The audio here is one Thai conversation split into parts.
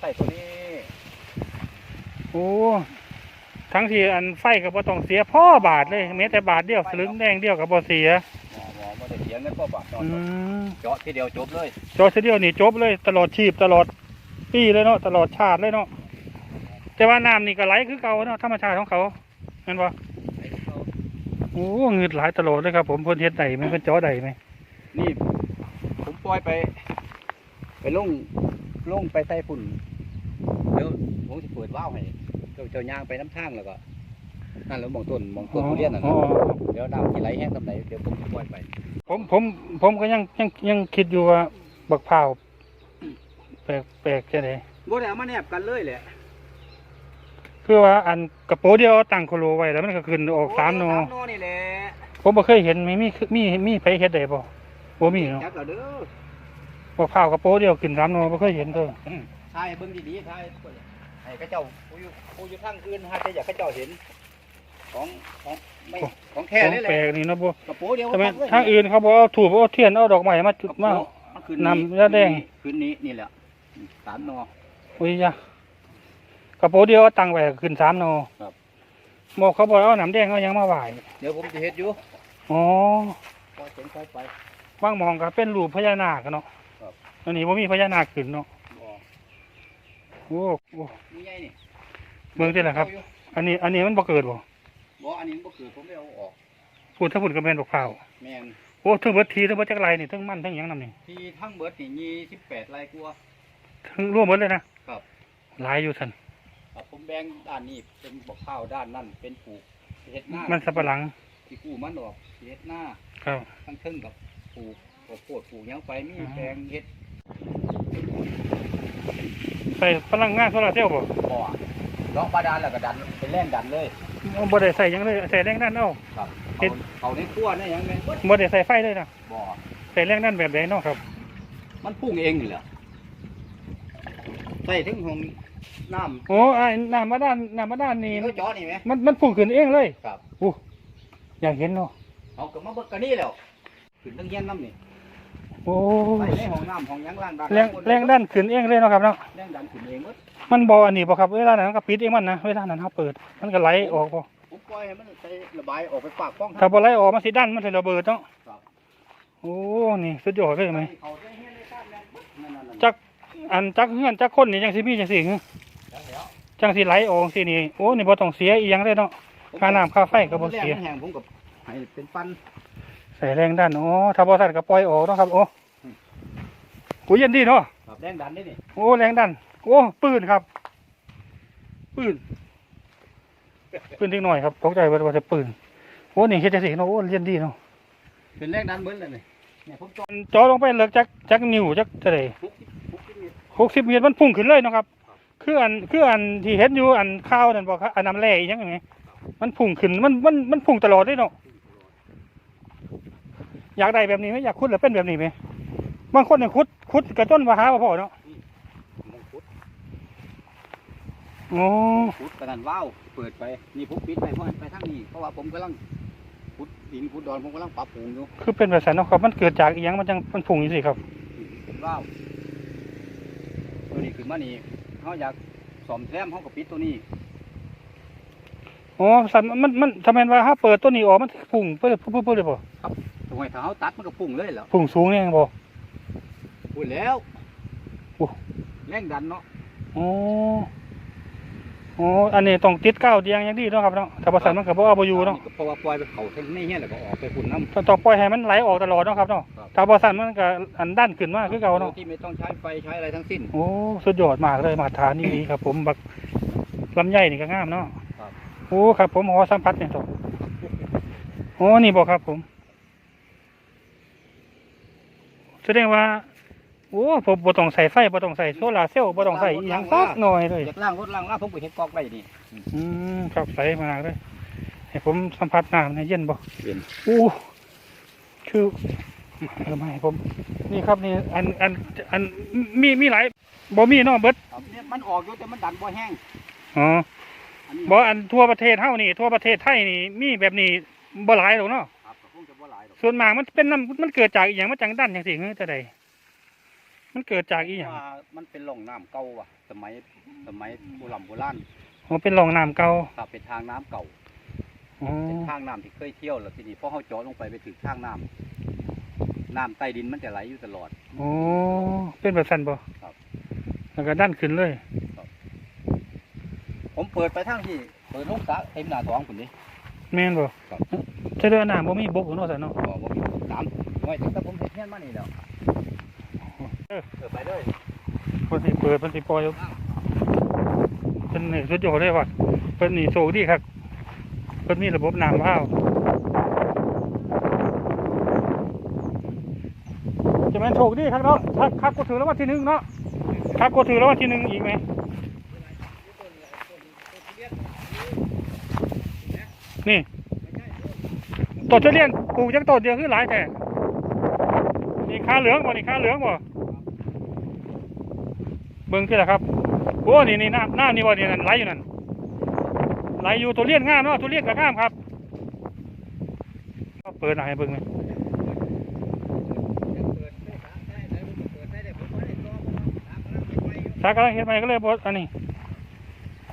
ใส่ตัวนี้โอ้ทั้งที่อันไฟก็บ่ต้องเสียพ่อบาทเลยแม้แต่บาทเดียวสลึงแดงเดียวก็บ่เสียหมอหมอไม่ได้เสียเงินพ่อบาทจอดอืมเจาะทีเดียวจบเลย จอเสียเดียวนี่จบเลยตลอดชีพตลอดปีเลยเนาะตลอดชาติเลยเนาะแต่ว่าน้ำนี่ก็ไหลคือเก่าเนาะธรรมชาติของเขาเห็นบ่โอ้เงืดหลายตลอดเลยครับ ผมเพิ่นเฮ็ดได้ไหมเพิ่นเจาะได้ไหมนี่ผมปล่อยไป ไปลงลงไปใส่ฝุ่นเดี๋ยว ผมจะเปิดว่าวให้เจ้าเจ้ายางไปน้ำทางแล้วก็นั่นแล้วมองต้นมองต้นทุเรียนน่ะอ๋นะอเดี๋ยวน้ำที่ไหลแห้งทำไหนเดี๋ยวผมจะปล่อยไป ผมผมผมก็ยังยังยังคิดอยู่ว่าบักพร้าวแปลกแปลกจังได๋บ่ได้เอามาแนบกันเลยแหละคือว่าอันกระโปรงเดียวตั้งโคโลไว้แล้วมันก็ขึ้นออกสามโนสามโนนี่แหละผมบ่เคยเห็นมีมีมีมีไผเฮ็ดได้บ่บ่มีเนาะจักแล้วเด้อบักพร้าวกระโปรงเดียวขึ้นสามโนบ่เคยเห็นเด้อถ่ายเบิ่งดีๆถ่าย ให้เขาเจ้าผู้อยู่ผู้อยู่ทางอื่นหาแต่อยากเขาเจ้าเห็น ของของไม่ของแท้ของเลยแหแปลละกนี่เนาะบ่กระโปรงเดียวทำไมตั้เลยทางอื่นเขาบอกเอาถูกเอาเทียนเอาดอกไม้มาจุดมาคืนนำยาแดง คืนนี้นี่แหละสามนอโอ้ยยะกระโปรงเดียวเอาตังไว้ก็ขึ้นสามโนครับ บอกเขาบอกเอาน้ำแดงเอาหยังมาไหว้เดี๋ยวผมจะเฮ็ดอยู่อ๋อปล่อยเป็นค่อยไป บางหมองก็เป็นรูปพญานาคอะเนาะครับ อันนี้บ่มีพญานาคขึ้นเนาะบ่ โอ้โอ้นี่ไงนี่เบิ่งสิล่ะครับ อันนี้ อันนี้มันบ่เกิดบ่บ่อันนี้มันบ่คือผมไม่เอาออกพูดถ้าพูดก็แม่นบักพร้าวแม่นโอ้ทั้งเบิดทีทั้งเบิดจักไรนี่ทั้งมันทั้งหยังนำนี่ที่ทั้งเบิดนี่ยี่สิบแปดไร่กว่าทั้งรวมหมดเลยนะครับหลายอยู่ท่านครับผมแบ่งด้านนี้เป็นบักข้าวด้านนั่นเป็นปลูกเฮ็ดหน้ามันสับปะหลังที่กู้มันออกเฮ็ดหน้าครับทั้งเทึ่งกับปลูกข้าวโพดปลูกหยังไปมีอืมแปลงเฮ็ด ใส่พลังงานโซลาร์เซลล์บ่บ่อเลาะบาดาลแล้วก็ดันเป็นแรงดันเลยบ่ได้ใส่หยังเลยใส่แรงดันเอา ครับเฮ็เขาด เขาในครัวเนี่ยยังไงบ่ได้ใส่ไฟเลยนะบ่อใส่แรงดันแบบไหนเนาะครับมันพุ่งเองนี่แหละใส่ถึงของน้ำโอ้ไอ้น้ำมาด้านน้ำมาด้านนี่นี่เขาเจาะนี่ไหมมันมันพุ่งขึ้นเองเลยครับ อู้อยากเห็นเนาะเอาก็มาเบิกกันนี่แล้วขึ้นตั้งเย็นน้ำนี่โอ้ใส่ในห้องน้ำห้องหยังล่างดันแรงแรงดันขึ้นเองเลยเนาะครับเนาะแรงดันขึ้นเองหมดมันบ่อันนี้บ่ครับเวลานั้นก็ปิดเองมันนะเวลานั้นเฮาเปิด มันก็ไหลออกบ่ผมปล่อยให้มันใส่ระบายออกไปปากป้องถ้าบ่ไหลออกมันสิดันมันสิระเบิดเนาะครับโอ้นี่สุดยอดเลยไหมเขาได้เฮ็ดได้ข้ามแรงปึ๊บนั่นนั่นนั่นจักอันจักเฮือนจักคนนี่จังสิมีจังสิหึจังแล้วจังสิไหลออกสินี่โอ้นี่บ่ต้องเสียอีหยังเลยเนาะค่าน้ำค่าไฟก็บ่เสียแรงมันแห้งผมกับให้เป็นปัน ใส่แรงดันโอ้ถ้าบ่ทันก็ปล่อยออกเนาะครับโอ้กูเย็นดีเนาะครับแรงดันนี่นี่โอ้แรงดันโอ้ปืนครับ ปืนปืนเล็กน้อยครับตกใจว่าว่าจะปืนโอ้นี่เฮ็ดจังซี่เนาะโอ้เรียนดีเนาะเป็นแรงดันเหมือนเลยนี่เนี่ยผมจอดจอลงไปเลิกจักจักนิ้วจักเท่าใดทุกที่ทุกที่มี60เมตรมันพุ่งขึ้นเลยเนาะครับ คืออันคืออันที่เห็นอยู่อันข้าวนั่นบ่ครับอันน้ำแร่อีหยังไงมันพุ่งขึ้นมันมันมันพุ่งตลอดเลยเนาะ อยากได้แบบนี้ไหมอยากขุดแล้วเป็นแบบนี้ไหมบางคนเนี่ยขุดขุดกระจนว่าหาบ่พอเนาะมงคุดโอ้คุดกระนันว้าวเปิดไปนี่ผมปิดไปเพราะไปทางนี้เพราะว่าผมกำลังขุดดินขุดดอนผมกำลังปรับปรุงอยู่คือเป็นแบบนั้นเนาะครับมันเกิดจากอีหยังมันจังมันพุ่งอยู่สิครับว้าวตัวนี้ขึ้นมานี่เขาอยากสอมแซมเขาก็ปิดตัวนี้อ๋อสันมันมันทำไมว่าถ้าเปิดตัวนี้ออกมันพุ่งเปิดปุ๊บปุ๊บปุ๊บเลยบ่ตร งไหนถ้าเขาตัดมันก็พุ่งเลยแล้วพุ่งสูงเนี่ยบ่พูดแล้วโอ้ แรงดันเนาะอ๋ออ๋ออันนี้ต้องติดก้าวเดียงอย่างดีเนาะครับเนาะถ้าบ่สันมันก็บ่เอาบ่อยู่เนาะเพราะว่าปล่อยไปเขาทางนี้เนี่ยแล้วก็ออกไปฝุ่นน้ำต้องต้องปล่อยให้มันไหลออกตลอดเนาะครับเนาะครับ ถ้าบ่สันมันก็อันด้านขึ้นมาคือเก่าเนาะที่ไม่ต้องใช้ไฟใช้อะไรทั้งสิ้น โอ้ สุดยอดมากเลยมาตรฐานนี่ดีครับผมบักลำไยนี่ก็งามเนาะครับ โอ้ ครับผมขอสัมผัสเนี่ยตกโอ้ นี่บอกครับผม แสดงว่าโอ้ผมบ่ต้องใส่ไฟบ่ต้องใส่โซลาร์เซลล์บ่ต้องใส่อหยังสักหน่อยเลยจากล่างรถล่างล่างผมไปเห็นกอกได้นี่อืมครับใส่มากเลยให้ผมสัมผัสน้ำในยเย็นบ่เย็นอู้คือเออไม่ผม นี่ครับนี่อันอันอันมีมีหลายบ่มีเนาะเบิดครับเนี่ยมันออกอยู่แต่มันดันบ่แห้งอ๋ออันนี้บ่อันทั่วประเทศเฮานี่ทั่วประเทศไทยนี่มีแบบนี้บ่หลายหรอกเนาะ หลายหรอกส่วนมากมันเป็นน้ำมันเกิดจากอหย่างมาจังดันจังซี่คือจะใดมันเกิดจากอีหยังว่ามันเป็นหล่องน้ำเก่าว่ะ สมัยสมัยโบราณโบราณอ๋อเป็นหลองน้ำเก่าครับเป็นทางน้ำเก่า อ๋อเป็นทางน้ำที่เคยเที่ยวแล้วทีนี้พอเขาเจาะลงไปไปถึงทางน้ำน้ำใต้ดินมันจะไหลอยู่ตลอด อ๋อเป็นแบบนั้นบ่ครับแล้วก็ดันขึ้นเลย ผมเปิดไปทางที่ เปิดลงสระเต็มหน้าท้องผมนี่แม่นบ่ ครับ จะเดินน้ำบ่มีบกอยู่เนาะซั่นเนาะบอกว่ามีน้ำไว้ตั้งแต่ผมเห็นเงี้ยมานี่แล้วเออเออไปเลยเพิ่นสิเปิดเพิ่นสิปล่อยเพิ่นนี่สุดยอดเลยว่ะเพิ่นนี่โชคดีครับเพิ่นมีระบบน้ำว้าวจะแม่นโชคดีครับเนาะครับครับก็ถือแล้ววันที่หนึ่งเนาะครับก็ถือแล้ววันที่หนึ่งอีกไหมนี่ ต้นทุเรียนปลูกจักต้นเดียวคือหลายแต่นี่ขาเหลืองบ่นี่ขาเหลืองบ่เบิ่งที่ละครับโอ้นี่นี่น้ำน้ำนี่บ่นี่นั่นไหลอยู่นั่นไหลอยู่ทุเรียนงามเนาะทุเรียนก็งามครับเปิดหน่อยเบิ่งหน่อยสากำลังเห็นไหมก็เลยบดอันนี้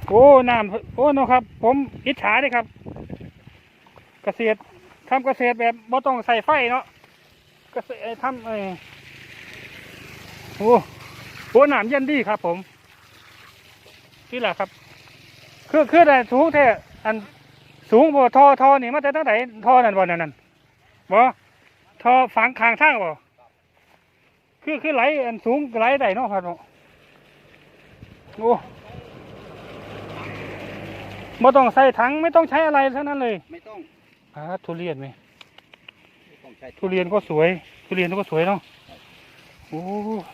โอ้น้ำโอ้เนาะครับ ผมอิจฉาเลยครับ เกษตร ทำเกษตรแบบบ่ต้องใส่ไฟเนาะเกษตรทำเออโอ้โหน้ำเย็นดีครับ ผมนี่แหละครับ คือคือแต่สูงแท้อันสูงบ่ทอทอนี่มาแต่ตั้งไหนทอนั่นบ่นั่นนั่นบ่ทอฝังคางทางบ่คือคือไหลอันสูงไหลได้เนาะครับเนาะโอ้ไม่ต้องใส่ถังไม่ต้องใช้อะไรทั้งนั้นเลย ไม่ต้อง อ่าทุเรียนไหมไม่ต้องใช้ทุเรียนก็สวย ทุเรียนก็สวยเนาะโอ้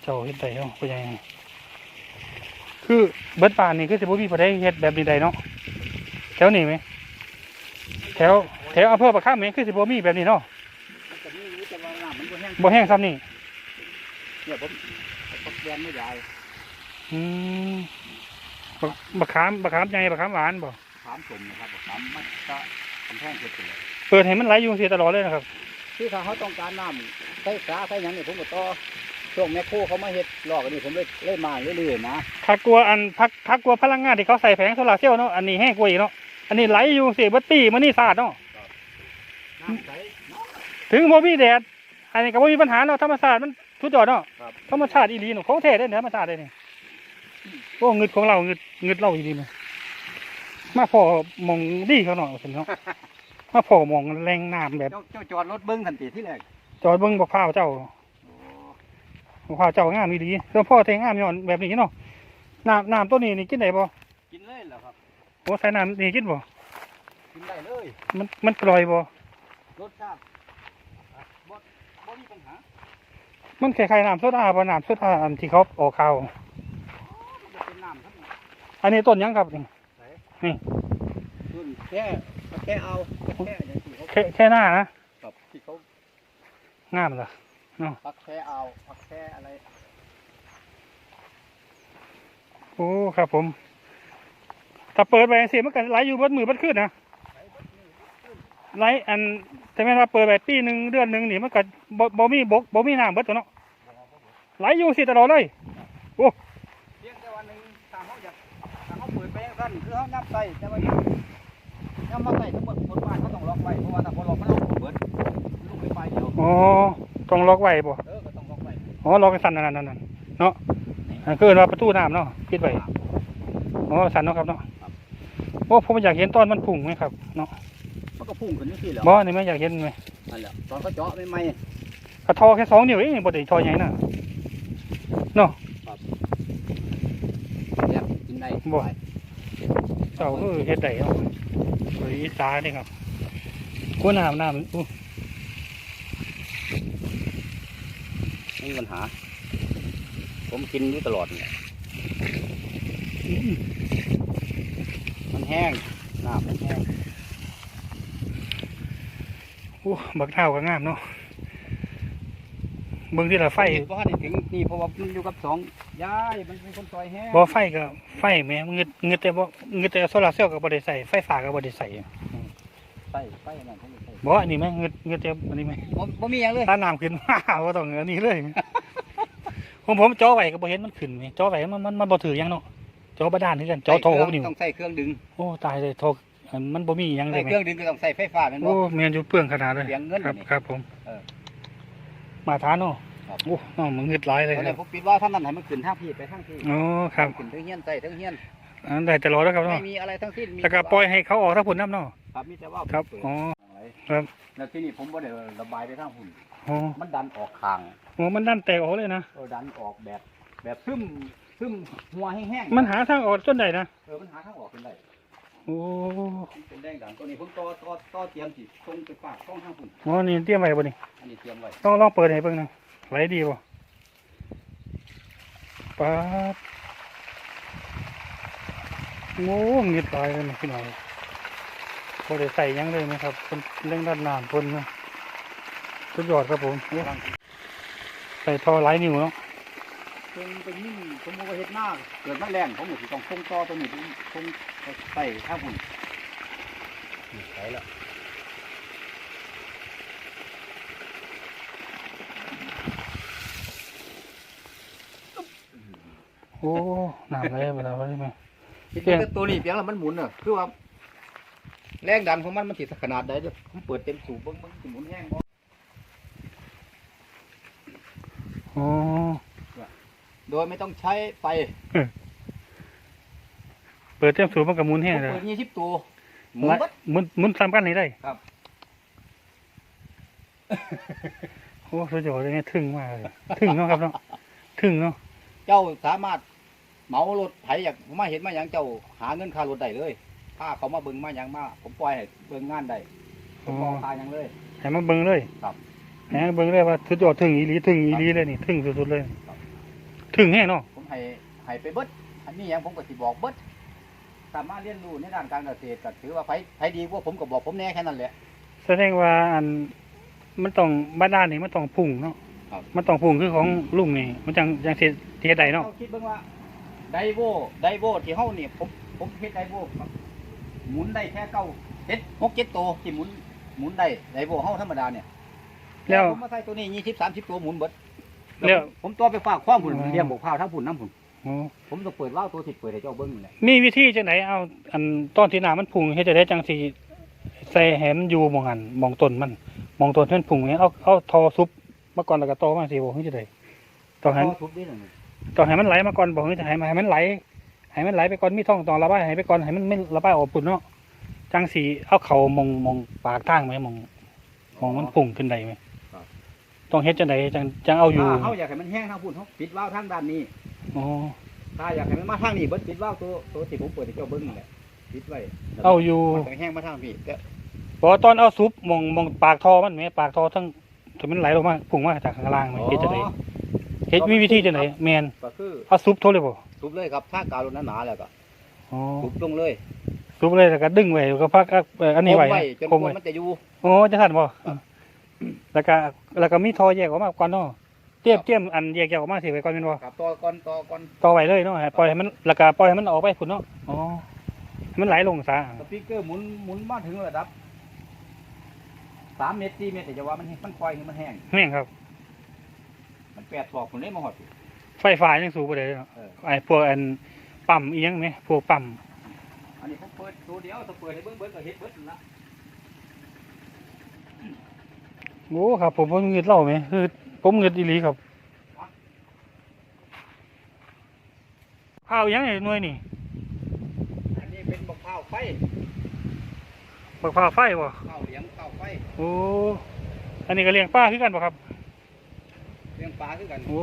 เจ้าเห็ดไดเนาะเป็นยังไงคือเบิดป่านนี่คือสิบ่มีผู้ใดเฮ็ดแบบนี้ใดเนาะแถวนี้ไหมแถวแถวอำเภอประคับไหมคือสิบ่มีแบบนี้เนาะมันจะมีรู้แต่ว่าน้ำมันบ่แห้งบ่แห้งซ้ำนี่เนี่ยผมผมแดนไม่ใหญ่อืมบักบักขามบักขามใหญ่บักขามหวานบ่ถามสมนะครับถามมันจะกำแพงเพชรเลย เปิดให้มันไหลอยู่เสียตลอดเลยนะครับ คือถ้าเขาต้องการน้ำใส่สาใส่หยังเนี่ยผมก็ต่อช่วงแมคโครเขามาเฮ็ดลอกอันนี้ผมเลยเล่มาเรื่อยๆนะถ้ากลัวอันพักพักกลัวพลังงานที่เขาใส่แผงโซลาร์เซลล์เนาะ อันนี้แห้งกว่าอีกเนาะ อันนี้ไหลอยู่เสียบัตตี้มันนี่สาดเนาะ น้ำใส ถึงบ่มีแดด อันนี้ก็บ่มีปัญหาเนาะธรรมชาติมันทุดยอดเนาะ ครับ ธรรมชาติอีหลีเนาะของแท้เด้อธรรมชาติเด้อนี่โอ้เงิดของเราเงิดเงิดเราอีหลีเนาะมาพอมองดีเขาเนาะเห็นเนาะ มาพอมองแรงน้ำแบบ เจ้าเจ้าจอดรถเบิ้งทันทีที่แรกจอดเบิ่งบักพร้าวเจ้าบักพร้าวเจ้างามอีหลีเจ้าพ่อแทงงามย้อนแบบนี้เนาะน้ำน้ำตัวนี้นี่กินได้บ่กินเลยเหรอครับโอ้ใส่น้ำนี่กินบ่กินได้เลย มันมันกลอยบ่รสชาติอะบ่บ่มีปัญหามันคล้ายๆน้ำโซดาบ่น้ำโซดาอันที่เขาออกข่าวมันจะเป็นน้ำทั้งหมดอันนี้ต้นหยังครับนี่ต้นแค่ แค่เอาแค่อย่างที่เขาแค่แค่หน้านะกับที่เขางามเหรอพักแค่เอาพักแค่อะไรโอ้ครับผม ถ้าเปิดไปเสียมันก็ไหลอยู่บนมือบัดขึ้นนะไหลอันแต่แม่นว่าเปิดไปปีหนึ่งเดือนหนึ่งนี่มันก็บ่บ่มีบกบ่มีน้ำเบิดตัวเนาะไหลอยู่สิตลอดเลยเพียงแต่วันหนึ่งถ้าเขาอยากถ้าเขาเปิดไปอย่างนั้นคือเขานับใส่แต่ว่า น้ำมาใส่ทั้งหมดบนบ้านเขาต้องล็อกไว้เพราะว่าถ้าคนล็อกมันเอาเปิดลูกไปไปเดียวอ๋อต้องล็อกไว้บ่เออก็ต้องล็อกไว้อ๋อล็อกไว้สั่นนั่นนั่นนั่นเนาะอันคือว่าประตูน้ำเนาะปิดไว้อ๋อสั่นเนาะครับเนาะโอ้ผมอยากเห็นตอนมันพุ่งไหมครับเนาะมันก็พุ่งขึ้นนี่สิแหล้วบ่นี่ไหม่อยากเห็นไหมนั่นแหละตอนเขาเจาะไม่ไม่กระทอแค่สองนิ้วเองบ่ได้ทอใหญ่น่ะแบบกินได้บ่เจ้าคือเฮ็ดได้เนาะ สวยอีสานนี่ครับกูน้ำน้ำอู้ไม่มีปัญหา ผมกินอยู่ตลอดเนี่ยมันแห้งน้ำมันแห้งอู้บักเท้าก็งามเนาะเบิ่งที่ละไฟ เพราะว่าถึงนี่เพราะว่ามันอยู่กับสอง ยายมันเป็นคนซอยแห้งบ่ไฟก็ไฟแหม่เงึดเงึดแต่บ่เงึดแต่โซลาร์เซลล์ก็บ่ได้ใส่ไฟฟ้าก็บ่ได้ใส่ใส่ไฟนั่นผมใส่บ่อันนี้ไหมเงึดเงึดแต่อันนี้ไหมบ่บ่มีอย่างเลยถ้าน้ำขึ้นมาบ่ต้องอันนี้เลยของผมจ่อไว้ก็บ่เห็นมันขึ้นนี่จ่อไว้มันมันมันบ่ถือหยังเนาะจ่อบาดาลคือกันจ่อโทรหกนิ้วต้องใส่เครื่องดึงโอ้ตายเลยโทรอันมันบ่มีหยังเลใส่ยแม่เครื่องดึงก็ต้องใส่ไฟฟ้าแม่นบ่โอ้แม่นอยู่เปลืองขนาดเลยเสียงเงินครับนี่ครับผมเออมาทานเนาะ ครับโอ้น้องมันงึดหลายเลยตอนคนี้รับผมปิดว่าท่านนั้นให้มันขึ้นทางพี่ไปทางพี่โอ้ครับขึ้นทั้งเฮียนใส่ทั้งเฮียนอันได้ตลอดแล้วครับไม่เนาะมีอะไรทั้งสิ้นมีแล้วก็ปล่อยให้เขาออกถ้าผลน้ำเนาะครับมีแต่ว่าครับเปิดอ๋อ อะไรครับ แล้วที่นี่ผมบ่ได้ระบายไปทางหุ่นโอ้มันดันออกคางโอ้มันดันแตกออกเลยนะเออดันออกแบบ แบบซึมซึมหัวแห้งๆมันหาทางออกจนได้นะเออมันหาทางออกเป็นไรโอ้มันเป็นแดงดังตัวนี้ผมต่อต่อต่อเตรียมสิตรงไปฝากต้องทางหุ่นโหนี่เตรียมไว้บ่นี่อันนี้เตรียมไว้ต้องลองเปิดให้เบิ่งหนะ ไหลดีบ่ป๊าดโง่เงึดหลายเลยพี่น้องบ่ได้ใส่ยังเลยนะครับเป็นเรื่องด้านน้ำเพิ่นนะสุดยอดครับผมใส่ท่อหลนิ้วเนาะตรงเป็นนิ่มผมบอกว่าเฮ็ดหน้าเกิดมาแรงผมก็สิต้องคงต่อตัวนี้คงใส่ทางหุ่นนี่ใส่แล้ว โอ้น้ำไหลมาแล้วใช่ไหมคิดว่าตัวนี้เพียงแล้วมันหมุนเนอะคือว่าแรงดันของมันมันสิขนาดใดเด้อผมเปิดเต็มสูบเบิ่งมันสิหมุนแห้งบ่โอ้โดยไม่ต้องใช้ไฟเปิดเต็มสูบมันกับมุนแห้งเลยเปิด20ตัวหมุนละเบิดมุนมุนซ้ำกันนี่ได้ครับโอ้สุดยอดเลยเนี่ยถึงมากเลยถึงเนาะครับเนาะถึงเนาะเจ้าสามารถ เหมารถไถอยากมาเห็นมาหยังเจ้าหาเงินค่ารถได้เลยถ้าเขามาเบิ่งมาหยังมาผมปล่อยให้เบิ่งงานได้ผมบอกค่าหยังเลย ให้มันเบิ่งเลยครับ ให้มันเบิ่งเลยว่าสุดยอดถึงอีหลีถึงอีหลีเลยนี่ถึงสุดๆเลยครับ ถึงแห้งเนาะผมให้ให้ไปเบิดอันนี้หยังผมก็สิบอกเบิดสามารถเรียนรู้ในด้านการเกษตรก็ถือว่าไผไผดีกว่าผมก็บอกผมแน่แค่นั้นแหละ แสดงว่าอันมันต้องบ้านด้านนี่มันต้องพุ่งเนาะครับ มันต้องพุ่งคือของลุงนี่ มันจังจังเสียเทียใดเนาะ เราคิดเบิ่งว่า ไดโวไดโวที่เฮานี่ผมผมเฮ็ดไดโวครับหมุนได้แค่เก้าเจ็ดหกเจ็ดตัวที่หมุนหมุนได้ไดโวเฮาธรรมดาเนี่ยแล้วผมมาใส่ตัวนี้ยี่สิบสามสิบตัวหมุนเบิดแล้วผมตัวไปฝากความผุนอ๋อเลี้ยงบกพร้าวทั้งผุนน้ำผุนโอ้ผมต้องเปิดว่าวตัวที่เปิดให้เจ้าเบิ้งนี่แหละมีวิธีจังไหนเอาอันตอนที่น้ำมันพุ่งเฮ็ดจะได้จังสิใส่แหมนอยู่หมองหันหมองต้นมันหมองต้นที่มันพุ่งเนี่ยเอาเอาทอซุปมาก่อนแล้วก็ตอมาสิบ่เฮ็ดจะได้ต้องให้ต่อทุบได้หนึ่ง ต้องให้มันไหลมาก่อนบอกให้ให้ให้มันไหลให้มันไหลไปก่อนมีท่องต้องระบายให้ไปก่อนให้มันไม่ระบายออกปุ่นเนาะจังสีเอาเขามองมองปากทางไหมมองมองมันพุ่งขึ้นได้ไหมต้องเฮ็ดจังไดจังจังเอาอยู่ถ้าเขาอยากให้มันแห้งทางผุนเขาปิดว่าวทางด้านนี้อ๋อถ้าอยากให้มันมาทางนี้เบิดปิดว่าวตัวตัวที่ผมเปิดให้เจ้าเบิ้งนี่แหละปิดไว้เอาอยู่มันจะแห้งมาทางพี่แต่บอกว่าตอนเอาซุปมองมองปากทอมันไหมปากทอทั้งถึงมันไหลลงมาพุ่งมาจากข้างล่างไหมเฮ็ดจังได เฮ็ดมีวิธีจังไดแมนก็คือเอาซุปโทเลยบ่ทุบเลยครับถ้ากาวลงหนาๆแล้วก็อ๋อทุบลงเลยซุปเลยแล้วก็ดึงไว้แล้วก็พักอักเอ่ออันนี้ไว้คมจนคกมว่าไว้มันจะอยู่ โอ้จะทันบ่แล้วก็แล้วก็มีทอแยกออกมาก่อนเนาะเตรียมเตรียมอันแยกแยกออกมาสิไว้ก่อนแม่นบ่ ครับต่อก่อนต่อก่อนต่อไว้เลยเนาะให้ปล่อยให้มันแล้วก็ปล่อยให้มันออกไปพุ่นเนาะอ๋อให้มันไหลลงซะสปีกเกอร์หมุนหมุนมาถึงระดับสามเมตรสี่เมตรแต่จะว่ามันมันปล่อยให้มันแห้งแม่งครับ มันแปดศอกผมเลยมาหอด ไฟฟ้ายังสูงบ่ได้เลยเนาะเออ ไอ้พวกอันปั๊มอีหยังแหมพวกปั๊มอันนี้ผมเปิดตัวเดียวถ้าเปิดให้เบิ้งเบิ้งก็เฮ็ดเบิ้งนั่นละโอ้ครับ ผมผมเงิดเล่าไหมคือผมเงิดอีหลีครับข้าวอีหยังไงหน่วยนี่อันนี้เป็นบักข้าวไฟบักพร้าวไฟบ่ข้าวเหลียงข้าวไฟโอ้อันนี้ก็เลี้ยงปลาคือกันบ่ครับเลี้ยง ปลาขึ้นกัน โอ้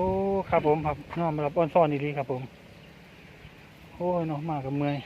ครับผมครับน้อมรับอ้อนซ่อนดีๆครับผม โอ้ยน้องมากับเมื่อย